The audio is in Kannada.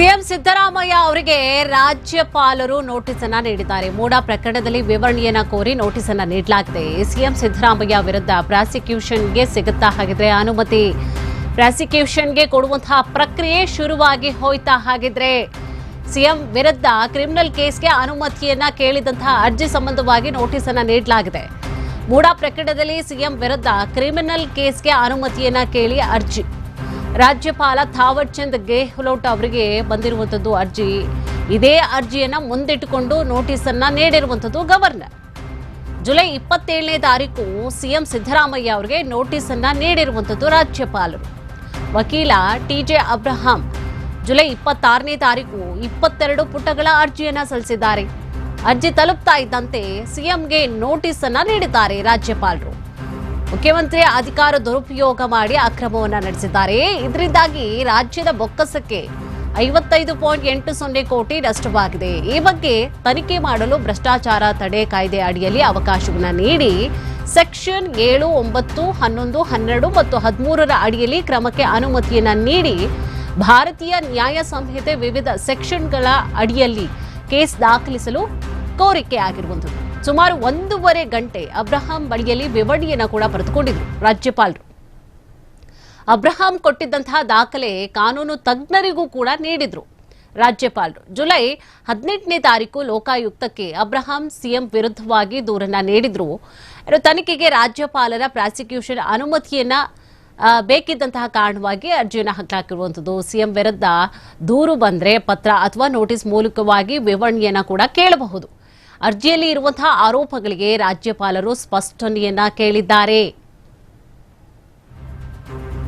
ಸಿಎಂ ಸಿದ್ದರಾಮಯ್ಯ ಅವರಿಗೆ ರಾಜ್ಯಪಾಲರು ನೋಟಿಸ್ ಅನ್ನ ನೀಡಿದ್ದಾರೆ. ಮೂಡ ಪ್ರಕರಣದಲ್ಲಿ ವಿವರಣೆಯನ್ನ ಕೋರಿ ನೋಟಿಸ್ ಅನ್ನ ನೀಡಲಾಗಿದೆ. ಸಿಎಂ ಸಿದ್ದರಾಮಯ್ಯ ವಿರುದ್ಧ ಪ್ರಾಸಿಕ್ಯೂಷನ್ಗೆ ಸಿಗುತ್ತಾ ಹಾಗಿದ್ರೆ ಅನುಮತಿ, ಪ್ರಾಸಿಕ್ಯೂಷನ್ಗೆ ಕೊಡುವಂತಹ ಪ್ರಕ್ರಿಯೆ ಶುರುವಾಗಿ ಹೋಯ್ತಾ ಹಾಗಿದ್ರೆ ಸಿಎಂ ವಿರುದ್ಧ ಕ್ರಿಮಿನಲ್ ಕೇಸ್ಗೆ ಅನುಮತಿಯನ್ನ ಕೇಳಿದಂತಹ ಅರ್ಜಿ ಸಂಬಂಧವಾಗಿ ನೋಟಿಸ್ ಅನ್ನ ನೀಡಲಾಗಿದೆ. ಮೂಡ ಪ್ರಕರಣದಲ್ಲಿ ಸಿಎಂ ವಿರುದ್ಧ ಕ್ರಿಮಿನಲ್ ಕೇಸ್ಗೆ ಅನುಮತಿಯನ್ನ ಕೇಳಿ ಅರ್ಜಿ. ರಾಜ್ಯಪಾಲ ಥಾವರ್ ಚಂದ್ ಗೆಹ್ಲೋಟ್ ಅವರಿಗೆ ಬಂದಿರುವಂತದ್ದು ಅರ್ಜಿ. ಇದೇ ಅರ್ಜಿಯನ್ನ ಮುಂದಿಟ್ಟುಕೊಂಡು ನೋಟಿಸ್ ಅನ್ನ ನೀಡಿರುವಂತದ್ದು ಗವರ್ನರ್. ಜುಲೈ ಇಪ್ಪತ್ತೇಳನೇ ತಾರೀಕು ಸಿಎಂ ಸಿದ್ದರಾಮಯ್ಯ ಅವರಿಗೆ ನೋಟಿಸ್ ಅನ್ನ ನೀಡಿರುವಂತದ್ದು ರಾಜ್ಯಪಾಲರು. ವಕೀಲ ಟಿಜೆ ಅಬ್ರಹಾಂ ಜುಲೈ ಇಪ್ಪತ್ತಾರನೇ ತಾರೀಕು ಇಪ್ಪತ್ತೆರಡು ಪುಟಗಳ ಅರ್ಜಿಯನ್ನ ಸಲ್ಲಿಸಿದ್ದಾರೆ. ಅರ್ಜಿ ತಲುಪ್ತಾ ಇದ್ದಂತೆ ಸಿಎಂಗೆ ನೋಟಿಸ್ ಅನ್ನ ನೀಡಿದ್ದಾರೆ ರಾಜ್ಯಪಾಲರು. ಮುಖ್ಯಮಂತ್ರಿ ಅಧಿಕಾರ ದುರುಪಯೋಗ ಮಾಡಿ ಅಕ್ರಮವನ್ನ ನಡೆಸಿದ್ದಾರೆ. ಇದರಿಂದಾಗಿ ರಾಜ್ಯದ ಬೊಕ್ಕಸಕ್ಕೆ ಐವತ್ತೈದು ಪಾಯಿಂಟ್ ಎಂಟು ಸೊನ್ನೆ ಕೋಟಿ ನಷ್ಟವಾಗಿದೆ. ಈ ಬಗ್ಗೆ ತನಿಖೆ ಮಾಡಲು ಭ್ರಷ್ಟಾಚಾರ ತಡೆ ಕಾಯ್ದೆ ಅಡಿಯಲ್ಲಿ ಅವಕಾಶವನ್ನು ನೀಡಿ ಸೆಕ್ಷನ್ ಏಳು, ಒಂಬತ್ತು, ಹನ್ನೊಂದು, ಹನ್ನೆರಡು ಮತ್ತು ಹದಿಮೂರರ ಅಡಿಯಲ್ಲಿ ಕ್ರಮಕ್ಕೆ ಅನುಮತಿಯನ್ನು ನೀಡಿ ಭಾರತೀಯ ನ್ಯಾಯ ಸಂಹಿತೆ ವಿವಿಧ ಸೆಕ್ಷನ್ಗಳ ಅಡಿಯಲ್ಲಿ ಕೇಸ್ ದಾಖಲಿಸಲು ಕೋರಿಕೆ ಆಗಿರುವಂಥದ್ದು ಸುಮಾರು ಒಂದೂವರೆ ಗಂಟೆ ಅಬ್ರಹಾಂ ಬಳಿಯಲ್ಲಿ ವಿವರಣೆಯನ್ನು ಕೂಡ ಬರೆದುಕೊಂಡಿದ್ರು ರಾಜ್ಯಪಾಲರು. ಅಬ್ರಹಾಂ ಕೊಟ್ಟಿದ್ದಂತಹ ದಾಖಲೆ ಕಾನೂನು ತಜ್ಞರಿಗೂ ಕೂಡ ನೀಡಿದ್ರು ರಾಜ್ಯಪಾಲರು. ಜುಲೈ ಹದಿನೆಂಟನೇ ತಾರೀಕು ಲೋಕಾಯುಕ್ತಕ್ಕೆ ಅಬ್ರಹಾಂ ಸಿಎಂ ವಿರುದ್ಧವಾಗಿ ದೂರನ್ನ ನೀಡಿದ್ರು. ತನಿಖೆಗೆ ರಾಜ್ಯಪಾಲರ ಪ್ರಾಸಿಕ್ಯೂಷನ್ ಅನುಮತಿಯನ್ನ ಬೇಕಿದ್ದಂತಹ ಕಾರಣವಾಗಿ ಅರ್ಜಿಯನ್ನು ಹಾಕಲಾಕಿರುವಂಥದ್ದು ಸಿಎಂ ವಿರುದ್ಧ ದೂರು ಬಂದ್ರೆ ಪತ್ರ ಅಥವಾ ನೋಟಿಸ್ ಮೂಲಕವಾಗಿ ವಿವರಣೆಯನ್ನ ಕೂಡ ಕೇಳಬಹುದು. ಅರ್ಜಿಯಲ್ಲಿ ಇರುವಂತಹ ಆರೋಪಗಳಿಗೆ ರಾಜ್ಯಪಾಲರು ಸ್ಪಷ್ಟನೆಯನ್ನ ಕೇಳಿದ್ದಾರೆ.